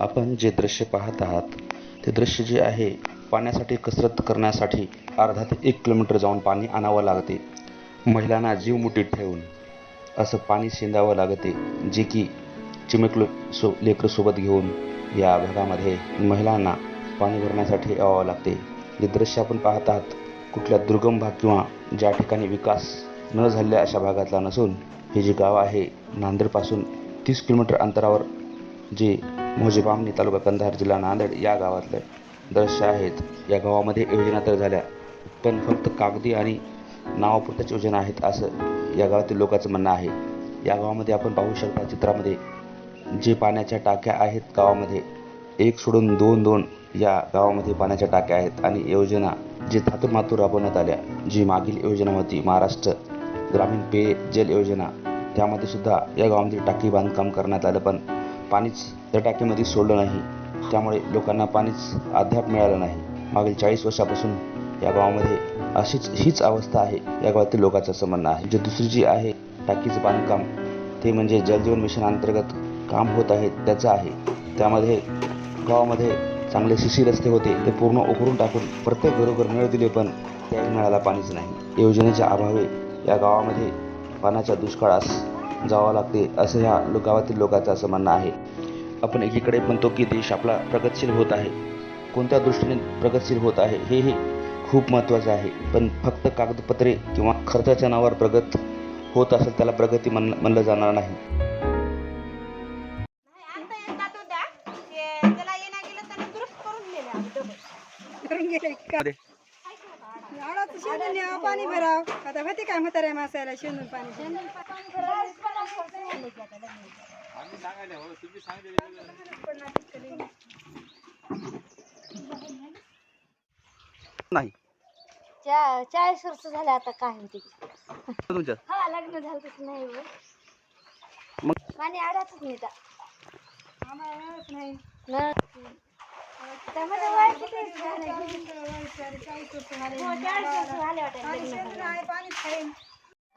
आपण जे दृश्य पाहत आहात ते दृश्य जे आहे पाण्यासाठी कसरत करण्यासाठी अर्धा ते एक किलोमीटर जाऊन पाणी आणावं लागते. महिलांना जीव मुठीत ठेवून असं पाणी शेंदावं लागते जे की चिमकलो सो लेकरं सोबत घेऊन या भागामध्ये महिलांना पाणी भरण्यासाठी यावं लागते. जे दृश्य आपण पाहत आहात कुठल्या दुर्गम भाग किंवा ज्या ठिकाणी विकास न झालेल्या अशा भागातला नसून हे जे गाव आहे नांदेडपासून तीस किलोमीटर अंतरावर जे मोजे बामणी तालुका कंधार जिल्हा नांदेड या गावातलं दृश्य आहेत. या गावामध्ये योजना तर झाल्या पण फक्त कागदी आणि नावापुरत्याच योजना आहेत असं या गावातील लोकांचं म्हणणं आहे. या गावामध्ये आपण पाहू शकता चित्रामध्ये जे पाण्याच्या टाक्या आहेत गावामध्ये एक सोडून दोन दोन या गावामध्ये पाण्याच्या टाक्या आहेत आणि योजना जे थातूर मातूर राबवण्यात आल्या जी मागील योजना होती महाराष्ट्र ग्रामीण पेयजल योजना त्यामध्ये सुद्धा या गावामध्ये टाकी बांधकाम करण्यात आलं पण पाणीच त्या टाकीमध्ये सोडलं नाही. त्यामुळे लोकांना पाणीच अद्याप मिळालं नाही. मागील चाळीस वर्षापासून या गावामध्ये अशीच हीच अवस्था आहे. या गावातील लोकांचं असं म्हणणं आहे. जे दुसरी जी आहे टाकीचं बांधकाम ते म्हणजे जलजीवन मिशन अंतर्गत काम होत आहे त्याचं आहे. त्यामध्ये गावामध्ये चांगले शिशी रस्ते होते ते पूर्ण उकरून टाकून प्रत्येक घरोघर मिळत दिले पण त्याही मिळाला पाणीच नाही. योजनेच्या अभावे या गावामध्ये पाण्याच्या दुष्काळास जावं लागते असं ह्या गावातील लोकांचं असं म्हणणं आहे. आपण एकीकडे म्हणतो की देश आपला प्रगतशील होत आहे. कोणत्या दृष्टीने प्रगतशील होत आहे हेही खूप महत्त्वाचं आहे. पण फक्त कागदपत्रे किंवा खर्चाच्या नावावर प्रगत होत असेल त्याला प्रगती म्हण म्हणलं जाणार नाही. करून गेले शेंदून न्यावं पाणी भराव. आता होते काय म्हाताऱ्या मासायला शेंदून पाणी? नाही. चा- चाळीस वर्ष झाले आता काय होते तुमच्या हा लग्न झालं तसं नाही हो. मग? पाणी अडतच नाही त्या आम्हाला नाही. न-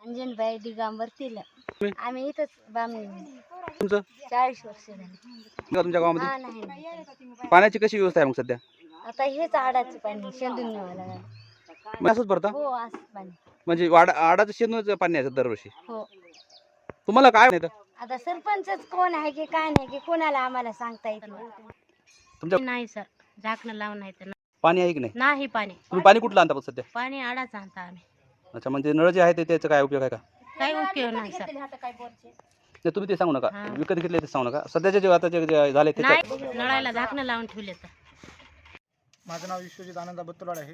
अंजनबाई दिगांबर तिला आम्ही इथंच बामणी चाळीस वर्ष झाली. तुमच्या गावामध्ये. पाण्याची कशी व्यवस्था आहे मग सध्या? आता हेच आडाचं पाणी शेंदून न्यावं असंच भरता? हो पाणी. म्हणजे आडाचं शेंदूचं पाणी आहे दरवर्षी. हो. तुम्हाला काय आता सरपंचच कोण आहे की काय नाही की कोणाला आम्हाला सांगता येत तुमच्या नाही सर झाकणं लावून नाही तर पाणी आहे की नाही? नाही पाणी. तुम्ही पाणी कुठलं आणता सध्या पाणी आडाच आणता आम्ही. अच्छा म्हणजे नळ जे आहे ते त्याचा काय उपयोग आहे का? काही उपयोग नाही सर. नाही तुम्ही ते सांगू नका. हा. विकत घेतले ते सांगू नका. सध्याचे जे आता जे जे झाले ते नाही नळाला झाकणं लावून ठेवले तर. माझं नाव विश्वजित आनंदा बत्तोलाड आहे.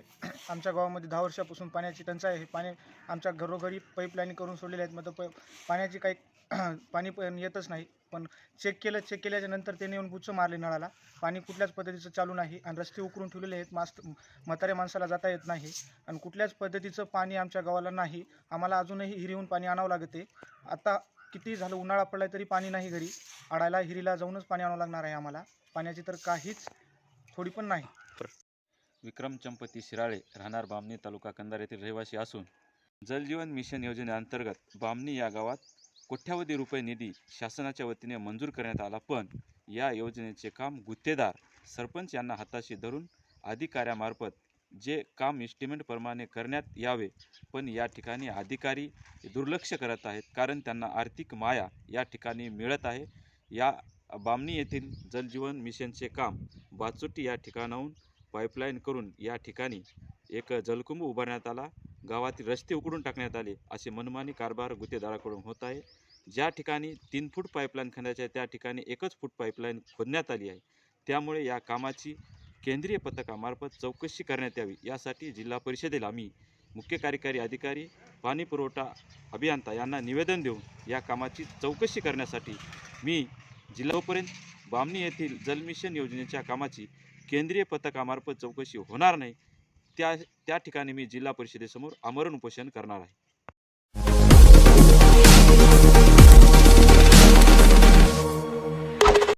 आमच्या गावामध्ये दहा वर्षापासून पाण्याची टंचाई आहे. पाणी आमच्या घरोघरी पाईपलाईन करून सोडलेल्या आहेत. मग प पाण्याची काही पाणी पण येतच नाही. पण चेक केलं चेक केल्याच्यानंतर त्याने येऊन बुच्च मारले नळाला. पाणी कुठल्याच पद्धतीचं चालू नाही आणि रस्ते उकरून ठेवलेले आहेत. मास्त म्हाताऱ्या माणसाला जाता येत नाही. आणि कुठल्याच पद्धतीचं पाणी आमच्या गावाला नाही. आम्हाला अजूनही हिरीहून पाणी आणावं लागते. आता किती झालं उन्हाळा पडला तरी पाणी नाही घरी. आडायला हिरीला जाऊनच पाणी आणावं लागणार आहे आम्हाला. पाण्याची तर काहीच थोडी पण नाही. विक्रम चंपती शिराळे राहणार बामणी तालुका कंधार येथील रहिवासी असून जलजीवन मिशन योजनेअंतर्गत बामणी या गावात कोट्यावधी रुपये निधी शासनाच्या वतीने मंजूर करण्यात आला पण या योजनेचे काम गुत्तेदार सरपंच यांना हाताशी धरून अधिकाऱ्यामार्फत जे काम इस्टिमेटप्रमाणे करण्यात यावे पण या ठिकाणी अधिकारी दुर्लक्ष करत आहेत कारण त्यांना आर्थिक माया या ठिकाणी मिळत आहे. या बामणी येथील जलजीवन मिशनचे काम बाचोटी या ठिकाणाहून पाईपलाईन करून या ठिकाणी एक जलकुंभ उभारण्यात आला. गावातील रस्ते उकडून टाकण्यात आले असे मनमानी कारभार गुत्तेदाराकडून होत आहे. ज्या ठिकाणी तीन फूट पाईपलाईन खणायची आहे त्या ठिकाणी एकच फूट पाईपलाईन खोदण्यात आली आहे. त्यामुळे या कामाची केंद्रीय पथकामार्फत चौकशी करण्यात यावी. यासाठी जिल्हा परिषदेला आम्ही मुख्य कार्यकारी अधिकारी पाणी पुरवठा अभियंता यांना निवेदन देऊन या कामाची चौकशी करण्यासाठी मी जिल्हापर्यंत बामणी येथील जलमिशन योजनेच्या कामाची केंद्रीय पथकामार्फत चौकशी होणार नाही. त्या त्या ठिकाणी मी जिल्हा परिषदेसमोर आमरण उपोषण करणार आहे.